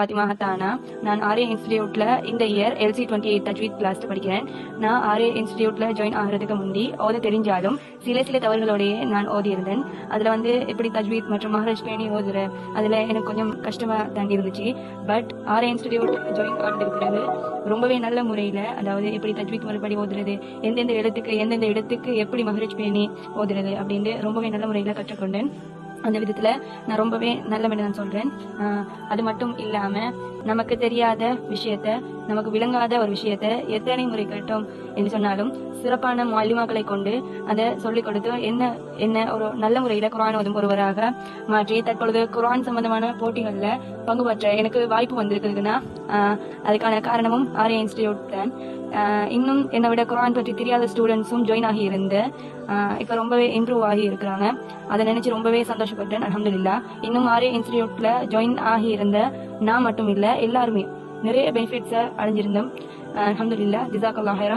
பாத்திமா ஹத்தானா நான் ஆர்ஏ இன்ஸ்டிடியூட்ல இந்த இயர் எல்சி டுவெண்ட்டி எயிட் தஜ்வீத் கிளாஸ் படிக்கிறேன். நான் ஆர்ஏ இன்ஸ்டிடியூட்ல ஜாயின் ஆகிறதுக்கு முந்தி ஓத தெரிஞ்சாலும் சில சில தவறுகளோடய நான் ஓதி இருந்தேன் அதுல வந்து எப்படி தஜ்வீத் மற்றும் மகாராஜ் பேணி ஓதுற அதுல எனக்கு கொஞ்சம் கஷ்டமா தாண்டி இருந்துச்சு. பட் ஆர்ஏ இன்ஸ்டிடியூட் ஜாயின் ஆனதுக்கு பிறகு ரொம்பவே நல்ல முறையில அதாவது எப்படி தஜ்வீத் முறைப்படி ஓதுறது எந்தெந்த இடத்துக்கு எந்தெந்த இடத்துக்கு எப்படி மகராஜ் பேணி ஓதுறது அப்படின்னு ரொம்பவே நல்ல முறையில கற்றுக்கொண்டேன். அந்த விதத்துல நான் ரொம்பவே நல்ல மனிதன் சொல்றேன். அது மட்டும் இல்லாம நமக்கு தெரியாத விஷயத்த நமக்கு விளங்காத ஒரு விஷயத்த எத்தனை முறை கேட்டோம் என்று சொன்னாலும் சிறப்பான மாலிமாக்களை கொண்டு அதை சொல்லிக் கொடுத்து என்ன என்ன ஒரு நல்ல முறையில குரான் ஓதும் ஒருவராக மாற்றி தற்பொழுது குரான் சம்பந்தமான போட்டிகள்ல பங்கு பெற்ற எனக்கு வாய்ப்பு வந்திருக்குதுன்னா அதுக்கான காரணமும் ஆரிய இன்ஸ்டிடியூட் தான் இன்னும் என்னை விட குரான் பற்றி தெரியாத ஸ்டூடெண்ட்ஸும் ஜாயின் ஆகி இருந்து இப்போ ரொம்பவே இம்ப்ரூவ் ஆகி இருக்கிறாங்க. அதை நினைச்சு ரொம்பவே சந்தோஷப்பட்டேன் அல்ஹம்துலில்லாஹ் இன்னும் ஆரிய இன்ஸ்டிடியூட்ல ஜாயின் ஆகி இருந்த நான் மட்டும் இல்லை எல்லாருமே நிறைய பெனிஃபிட்ஸை அடைஞ்சிருந்தோம். அல்ஹம்துலில்லாஹ் ஜிசாக்கல்லாஹ் ஹைரா